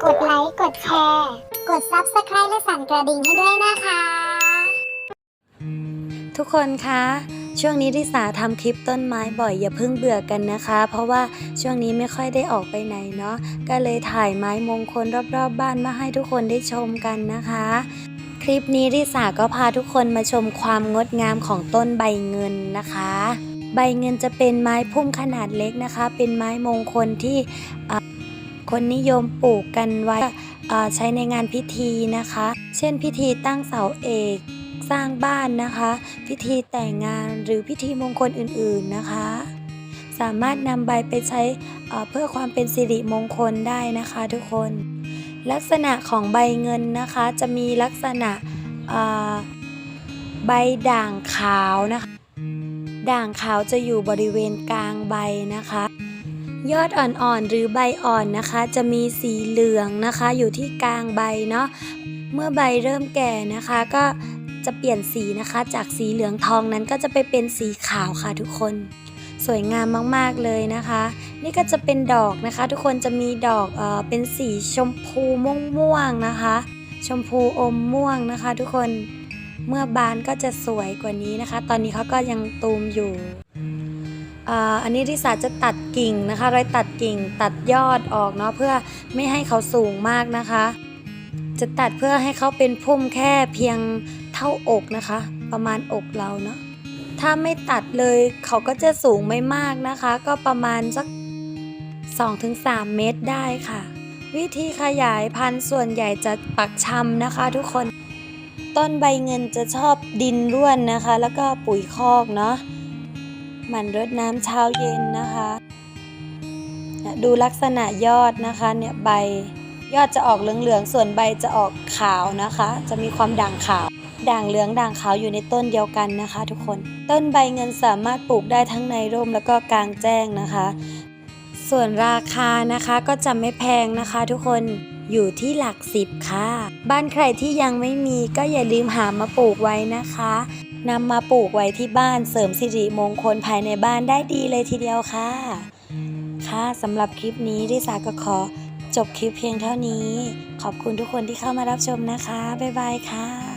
กดไลค์ กดแชร์ กด Subscribe และสั่นกระดิ่งให้ด้วยนะคะ ทุกคนคะ ช่วงนี้ริสาทำคลิปต้นไม้บ่อยอย่าเพิ่งเบื่อกันนะคะ เพราะว่าช่วงนี้ไม่ค่อยได้ออกไปไหนเนาะก็เลยถ่ายไม้มงคลรอบๆบบ้านมาให้ทุกคนได้ชมกันนะคะ คลิปนี้ริสาก็พาทุกคนมาชมความงดงามของต้นใบเงินนะคะใบเงินจะเป็นไม้พุ่มขนาดเล็กนะคะ เป็นไม้มงคลที่อ่า คนนิยมปลูกกันไว้ใช้ในงานพิธีนะคะ เช่นพิธีตั้งเสาเอกสร้างบ้านนะคะ พิธีแต่งงานหรือพิธีมงคลอื่นๆนะคะ สามารถนำใบไปใช้เพื่อความเป็นสิริมงคลได้นะคะทุกคน ลักษณะของใบเงินนะคะจะมีลักษณะใบด่างขาวนะคะ ด่างขาวจะอยู่บริเวณกลางใบนะคะ ยอดอ่อนๆหรือใบอ่อนนะคะ จะมีสีเหลืองนะคะ อยู่ที่กลางใบเนาะเมื่อใบเริ่มแก่นะคะก็จะเปลี่ยนสีนะคะ จากสีเหลืองทองนั้นก็จะไปเป็นสีขาวค่ะทุกคน สวยงามมากๆเลยนะคะ นี่ก็จะเป็นดอกนะคะ ทุกคนจะมีดอกเออเป็นสีชมพูม่วงๆนะคะ ชมพูอมม่วงนะคะ ทุกคนเมื่อบานก็จะสวยกว่านี้นะคะ ตอนนี้เขาก็ยังตูมอยู่ อันนี้ริสาจะตัดกิ่งนะคะรอยตัดกิ่งตัดยอดออกเนาะเพื่อไม่ให้เขาสูงมากนะคะ จะตัดเพื่อให้เขาเป็นพุ่มแค่เพียงเท่าอกนะคะ ประมาณอกเราเนาะถ้าไม่ตัดเลยเขาก็จะสูงไม่มากนะคะ ก็ประมาณสัก 2-3 เมตรได้ค่ะ วิธีขยายพันธุ์ส่วนใหญ่จะปักชำนะคะ ทุกคนต้นใบเงินจะชอบดินร่วนนะคะ แล้วก็ปุ๋ยคอกเนาะ หมั่นรดน้ำเช้าเย็นนะคะเนี่ยดูลักษณะยอดนะคะเนี่ยใบยอดจะออกเหลืองๆ ส่วนใบจะออกขาวนะคะ จะมีความด่างขาว ด่างเหลืองด่างขาวอยู่ในต้นเดียวกันนะคะ ทุกคน ต้นใบเงินสามารถปลูกได้ทั้งในร่มแล้วก็กลางแจ้งนะคะ ส่วนราคานะคะก็จะไม่แพงนะคะ ทุกคนอยู่ที่หลักสิบค่ะ บ้านใครที่ยังไม่มีก็อย่าลืมหามาปลูกไว้นะคะ นำมาปลูกไว้ที่บ้านเสริมสิริมงคลภายในบ้านได้ดีเลยทีเดียวค่ะ ค่ะสำหรับคลิปนี้ริสาก็ขอจบคลิปเพียงเท่านี้ ขอบคุณทุกคนที่เข้ามารับชมนะคะ บ๊ายบายค่ะ